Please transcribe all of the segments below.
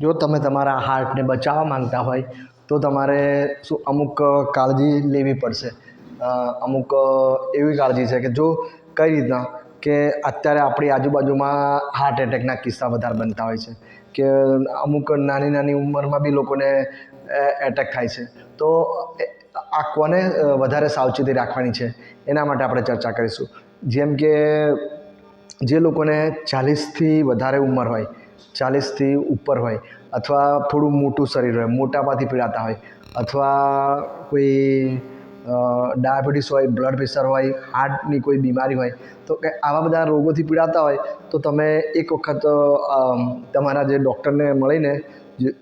જો તમે તમારા હાર્ટને બચાવવા માંગતા હોય, તો તમારે શું અમુક કાળજી લેવી પડશે. અમુક એવી કાળજી છે કે જો કઈ રીતના કે અત્યારે આપણી આજુબાજુમાં હાર્ટ એટેકના કિસ્સા વધારે બનતા હોય છે, કે અમુક નાની નાની ઉંમરમાં બી લોકોને એટેક થાય છે. તો આ કોને વધારે સાવચેતી રાખવાની છે. એના માટે આપણે ચર્ચા કરીશું. જેમ કે જે લોકોને ચાલીસથી વધારે ઉંમર હોય ચાલીસથી ઉપર હોય અથવા થોડું મોટું શરીર હોય મોટાપાથી પીડાતા હોય અથવા કોઈ ડાયાબિટીસ હોય, બ્લડ પ્રેશર હોય, હાર્ટની કોઈ બીમારી હોય, તો કે આવા બધા રોગોથી પીડાતા હોય, તો તમે એક વખત તમારા જે ડૉક્ટરને મળીને જે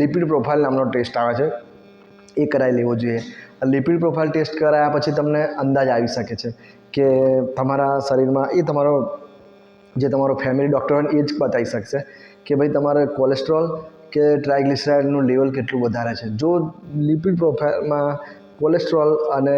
લિપિડ પ્રોફાઇલ નામનો ટેસ્ટ આવે છે, એ કરાવી લેવો જોઈએ. લિપિડ પ્રોફાઇલ ટેસ્ટ કરાયા પછી તમને અંદાજ આવી શકે છે કે તમારા શરીરમાં એ તમારો જે તમારો ફેમિલી ડૉક્ટર હોય એ જ બતાવી શકશે કે ભાઈ તમારે કોલેસ્ટ્રોલ કે ટ્રાયગ્લિસરાઇડનું લેવલ કેટલું વધારે છે. જો લિપિડ પ્રોફાઇલમાં કોલેસ્ટ્રોલ અને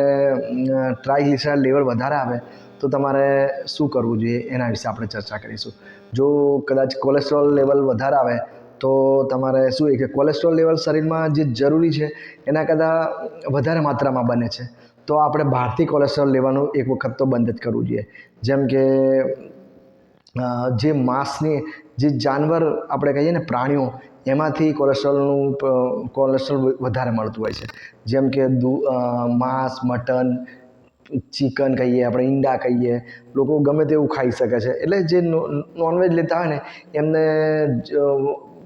ટ્રાયગ્લિસરાઇડ લેવલ વધારે આવે, તો તમારે શું કરવું જોઈએ એના વિશે આપણે ચર્ચા કરીશું. જો કદાચ કોલેસ્ટ્રોલ લેવલ વધારે આવે, તો તમારે શું એ કે કોલેસ્ટ્રોલ લેવલ શરીરમાં જે જરૂરી છે, એના કરતાં વધારે માત્રામાં બને છે. તો આપણે બહારથી કોલેસ્ટ્રોલ લેવાનું એક વખત તો બંધ જ કરવું જોઈએ. જેમ કે જે માંસની, જે જાનવર આપણે કહીએ ને પ્રાણીઓ, એમાંથી કોલેસ્ટ્રોલનું કોલેસ્ટ્રોલ વધારે મળતું હોય છે. જેમ કે માંસ, મટન, ચિકન કહીએ, આપણે ઈંડા કહીએ, લોકો ગમે તેવું ખાઈ શકે છે. એટલે જે નોનવેજ લેતા હોય ને, એમને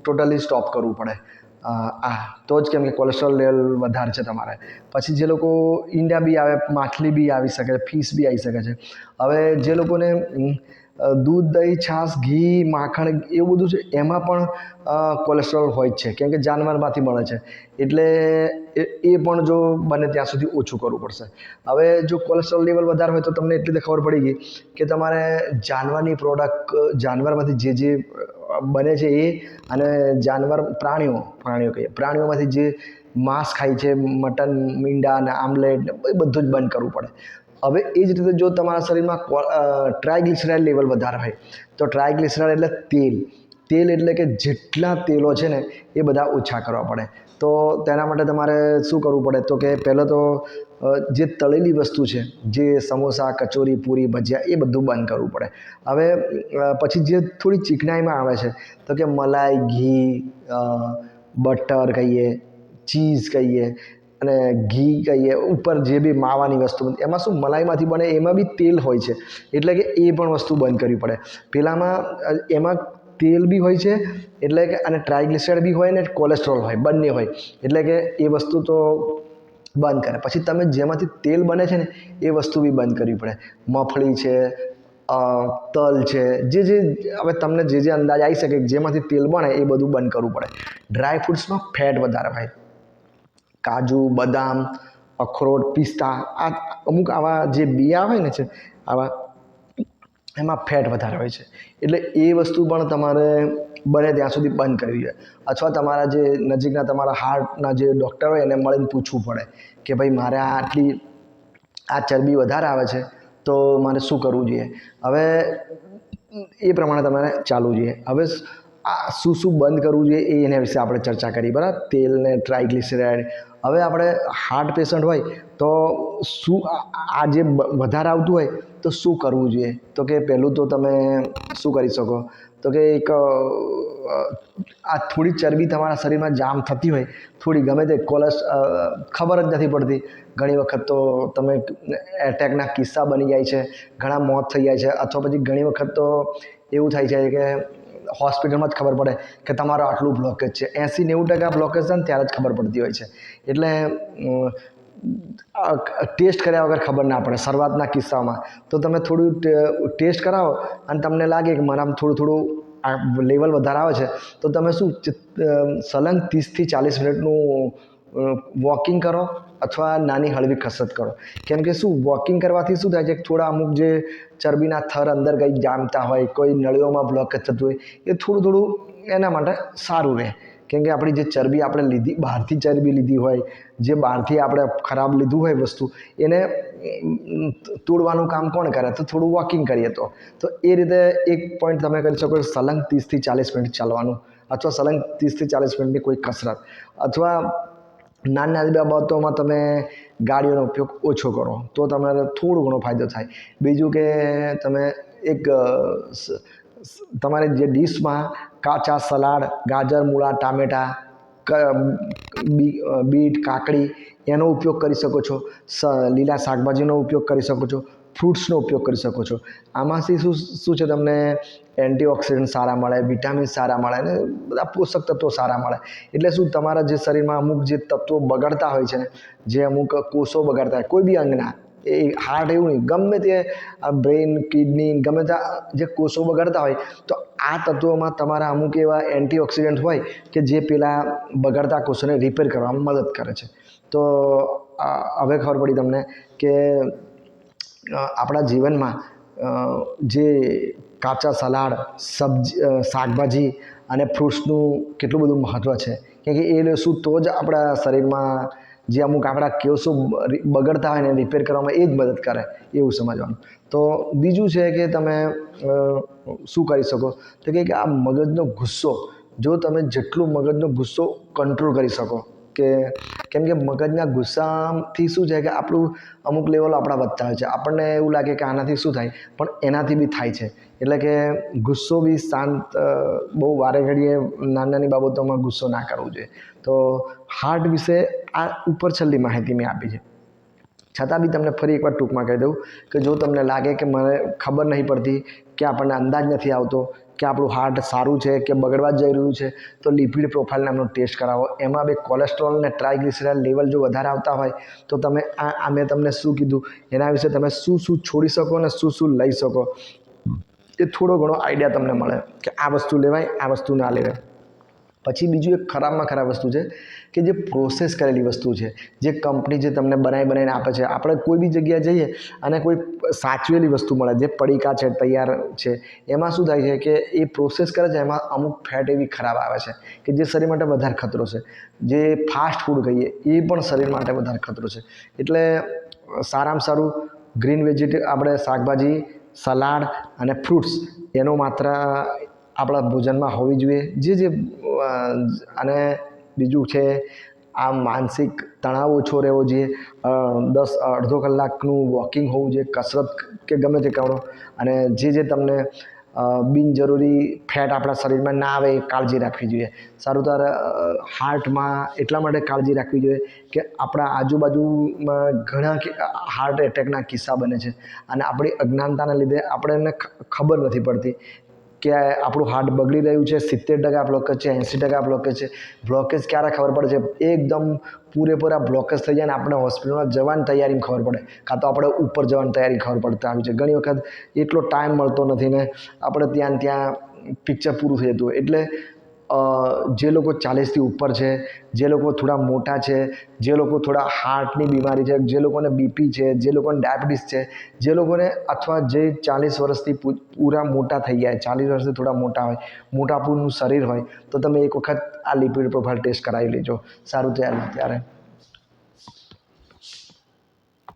ટોટલી સ્ટોપ કરવું પડે. આ, તો જ કેમ કે કોલેસ્ટ્રોલ લેવલ વધારે છે તમારે. પછી જે લોકો ઈંડા બી આવે માછલી બી આવી શકે છે ફિશ બી આવી શકે છે. હવે જે લોકોને દૂધ, દહીં, છાશ, ઘી, માખણ એવું બધું છે, એમાં પણ કોલેસ્ટ્રોલ હોય જ છે, કેમ કે જાનવરમાંથી મળે છે. એટલે એ પણ જો બને ત્યાં સુધી ઓછું કરવું પડશે. હવે જો કોલેસ્ટ્રોલ લેવલ વધારે હોય તો તમને એટલી તો ખબર પડી ગઈ કે તમારે જાનવરની પ્રોડક્ટ જાનવરમાંથી જે જે બને છે એ અને જાનવર પ્રાણીઓ પ્રાણીઓ કહીએ, પ્રાણીઓમાંથી જે માંસ ખાય છે, મટન, મીંડા અને આમલેટ બધું જ બંધ કરવું પડે. હવે એ જ રીતે જો તમારા શરીરમાં ટ્રાયગ્લિસરાઇડ લેવલ વધારે હોય, તો ટ્રાયગ્લિસરાઇડ એટલે તેલ. તેલ એટલે કે જેટલા તેલો છે ને, એ બધા ઓછા કરવા પડે. તો તેના માટે તમારે શું કરવું પડે? તો કે પહેલાં તો જે તળેલી વસ્તુ છે, જે સમોસા, કચોરી, પૂરી, ભજીયા, એ બધું બંધ કરવું પડે. હવે પછી જે થોડી ચીકણાઈમાં આવે છે, તો કે મલાઈ, ઘી બટર કહીએ, ચીઝ કહીએ અને ઘી કહીએ, ઉપર જે બી માવાની વસ્તુ બનતી એમાં શું મલાઈમાંથી બને, એમાં બી તેલ હોય છે. એટલે કે એ પણ વસ્તુ બંધ કરવી પડે. પહેલાંમાં એમાં તેલ બી હોય છે, એટલે કે, અને ટ્રાયગ્લિસરાઇડ બી હોય ને, કોલેસ્ટ્રોલ હોય, બંને હોય. એટલે કે એ વસ્તુ તો બંધ કરે. પછી તમે જેમાંથી તેલ બને છે ને, એ વસ્તુ બી બંધ કરવી પડે. મફળી છે તલ છે, જે જે, હવે તમને જે જે અંદાજ આવી શકે જેમાંથી તેલ બને, એ બધું બંધ કરવું પડે. ડ્રાય ફ્રૂટ્સમાં ફેટ વધારે હોય. કાજુ, બદામ, અખરોટ, પિસ્તા, આ અમુક આવા જે બિયા હોય ને છે, આવા એમાં ફેટ વધારે હોય છે. એટલે એ વસ્તુ પણ તમારે બને ત્યાં સુધી બંધ કરવી જોઈએ. અથવા તમારા જે નજીકના તમારા હાર્ટના જે ડૉક્ટર હોય એને મળીને પૂછવું પડે કે ભાઈ, મારે આ આટલી, આ ચરબી વધારે આવે છે, તો મારે શું કરવું જોઈએ? હવે એ પ્રમાણે તમારે ચાલવું જોઈએ. હવે આ શું શું બંધ કરવું જોઈએ એ એના વિશે આપણે ચર્ચા કરી, બરાબર? તેલ ને ટ્રાયગ્લિસરાઇડ હવે આપણે હાર્ટ પેશન્ટ હોય તો શું આ જે વધારે આવતું હોય તો શું કરવું જોઈએ? તો કે પહેલું તો તમે શું કરી શકો? તો કે એક આ થોડી ચરબી તમારા શરીરમાં જામ થતી હોય, થોડી ગમે તે કોલેસ ખબર જ નથી પડતી. ઘણી વખત તો તમે એટેકના કિસ્સા બની જાય છે, ઘણા મોત થઈ જાય છે, અથવા પછી ઘણી વખત તો એવું થાય છે કે હોસ્પિટલમાં જ ખબર પડે કે તમારો આટલું બ્લોકેજ છે. એંસી નેવું ટકા બ્લોકેજ છે ને ત્યારે જ ખબર પડતી હોય છે. એટલે ટેસ્ટ કર્યા વગર ખબર ના પડે શરૂઆતના કિસ્સામાં. તો તમે થોડું ટેસ્ટ કરાવો અને તમને લાગે કે મારામાં થોડું થોડું આ લેવલ વધારે આવે છે, તો તમે શું સલંગ ત્રીસથી ચાલીસ મિનિટનું વોકિંગ કરો અથવા નાની હળવી કસરત કરો. કેમ કે શું વોકિંગ કરવાથી શું થાય છે થોડા અમુક જે ચરબીના થર અંદર કંઈક જામતા હોય, કોઈ નળીઓમાં બ્લોકેજ થતું હોય, એ થોડું થોડું એના માટે સારું રહે. કેમ કે આપણી જે ચરબી આપણે લીધી, બહારથી ચરબી લીધી હોય, જે બહારથી આપણે ખરાબ લીધું હોય વસ્તુ, એને તોડવાનું કામ કોણ કરે? તો થોડું વોકિંગ કરીએ તો. તો એ રીતે એક પોઈન્ટ તમે કરી શકો સલંગ ત્રીસથી ચાલીસ મિનિટ ચાલવાનું, અથવા સલંગ ત્રીસથી ચાલીસ મિનિટની કોઈ કસરત, અથવા નાની નાની બાબતોમાં તમે ગાડીઓનો ઉપયોગ ઓછો કરો, તો તમારે થોડો ઘણો ફાયદો થાય. બીજું કે તમે એક તમારે જે ડીશમાં કાચા સલાડ, ગાજર, મૂળા, ટામેટાં બીટ, કાકડી, એનો ઉપયોગ કરી શકો છો લીલા શાકભાજીનો ઉપયોગ કરી શકો છો. ફ્રૂટ્સનો ઉપયોગ કરી શકો છો. આમાંથી શું શું છે તમને? એન્ટીઓક્સિડન્ટ સારા મળે, વિટામિન સારા મળે અને બધા પોષક તત્વો સારા મળે. એટલે શું, તમારા જે શરીરમાં અમુક જે તત્વો બગાડતા હોય છે ને, જે અમુક કોષો બગાડતા હોય, કોઈ બી અંગના, એ હાર્ટ એવું નહીં, ગમે તે બ્રેઇન, કિડની, ગમે તે જે કોષો બગાડતા હોય, તો આ તત્વોમાં તમારા અમુક એવા એન્ટીઓક્સિડન્ટ હોય કે જે પેલા બગડતા કોષોને રિપેર કરવામાં મદદ કરે છે. તો હવે ખબર પડી તમને કે આપણા જીવનમાં જે કાચા સલાડ, સબ્જી શાકભાજી અને ફ્રૂટ્સનું કેટલું બધું મહત્ત્વ છે. કેમ કે એ લેશું તો જ આપણા શરીરમાં જે અમુક આપણા કેસો બગડતા હોય ને રિપેર કરવામાં એ જ મદદ કરે એવું સમજવાનું. તો બીજું છે કે તમે શું કરી શકો? તો કે આ મગજનો ગુસ્સો, જો તમે જેટલું મગજનો ગુસ્સો કંટ્રોલ કરી શકો કે કેમ કે મગજના ગુસ્સાથી શું છે કે આપણું અમુક લેવલ આપણા વધતા હોય છે. આપણને એવું લાગે કે આનાથી શું થાય? પણ એનાથી બી થાય છે. એટલે કે ગુસ્સો બી શાંત બહુ વારે ઘડીએ નાની નાની બાબતોમાં ગુસ્સો ના કરવો જોઈએ. તો હાર્ટ વિશે આ ઉપર છેલ્લી માહિતી મેં આપી છે. છતાં બી તમને ફરી એકવાર ટૂંકમાં કહી દઉં કે જો તમને લાગે કે મને ખબર નહીં પડતી કે આપણને અંદાજ નથી આવતો કે આપણું હાર્ટ સારું છે કે બગડવા જઈ રહ્યું છે, તો લિપિડ પ્રોફાઇલ નામનો ટેસ્ટ કરાવો. એમાં બે કોલેસ્ટ્રોલ અને ટ્રાયગ્લિસરાઇડ લેવલ જો વધારે આવતા હોય, તો તમે આ મેં તમને શું કીધું? એના વિશે તમે શું શું છોડી શકો અને શું શું લઈ શકો? એ થોડો ઘણો આઈડિયા તમને મળે કે આ વસ્તુ લેવાય, આ વસ્તુ ના લેવાય. પછી બીજું એક ખરાબમાં ખરાબ વસ્તુ છે કે જે પ્રોસેસ કરેલી વસ્તુ છે, જે કંપની જે તમને બનાવી બનાવીને આપે છે, આપણે કોઈ બી જગ્યાએ જઈએ અને કોઈ સાચવેલી વસ્તુ મળે, જે પડીકા છે, તૈયાર છે, એમાં શું થાય છે કે એ પ્રોસેસ કરે છે, એમાં અમુક ફેટ એવી ખરાબ આવે છે કે જે શરીર માટે વધારે ખતરો છે. જે ફાસ્ટ ફૂડ કહીએ એ પણ શરીર માટે વધારે ખતરો છે. એટલે સારામાં સારું ગ્રીન વેજીટે આપણે શાકભાજી, સલાડ અને ફ્રૂટ્સ એનો માત્ર આપણા ભોજનમાં હોવી જોઈએ. જે જે અને બીજું છે, આ માનસિક તણાવ ઓછો રહેવો જોઈએ. દસ, અડધો કલાકનું વોકિંગ હોવું જોઈએ, કસરત કે ગમે તે કરો. અને જે જે તમને બિનજરૂરી ફેટ આપણા શરીરમાં ના આવે એ કાળજી રાખવી જોઈએ. સારું તારે હાર્ટમાં એટલા માટે કાળજી રાખવી જોઈએ કે આપણા આજુબાજુમાં ઘણા હાર્ટ એટેકના કિસ્સા બને છે. અને આપણી અજ્ઞાનતાના લીધે આપણને ખબર નથી પડતી. કે આપણું હાર્ટ બગડી રહ્યું છે, સિત્તેર ટકા બ્લોકેજ છે, એંસી ટકા બ્લોકેજ છે. બ્લોકેજ ક્યારે ખબર પડે છે? એકદમ પૂરેપૂરા બ્લોકેજ થઈ જાય ને આપણે હોસ્પિટલમાં જવાની તૈયારીમાં ખબર પડે. કાં તો આપણે ઉપર જવાની તૈયારી ખબર પડતા આવી છે. ઘણી વખત એટલો ટાઈમ મળતો નથી ને આપણે ત્યાં ત્યાં પિક્ચર પૂરું થઈ જતું એટલે જે લોકો ચાલીસથી ઉપર છે, જે લોકો થોડા મોટા છે, જે લોકો થોડા હાર્ટની બીમારી છે, જે લોકોને બીપી છે, જે લોકોને ડાયાબિટીસ છે, જે લોકોને અથવા જે ચાલીસ વર્ષથી પૂરા મોટા થઈ ગયા ચાલીસ વર્ષથી થોડા મોટા હોય મોટાપુનું શરીર હોય, તો તમે એક વખત આ લિપિડ પ્રોફાઇલ ટેસ્ટ કરાવી લેજો. સારું, ત્યારે ત્યારે.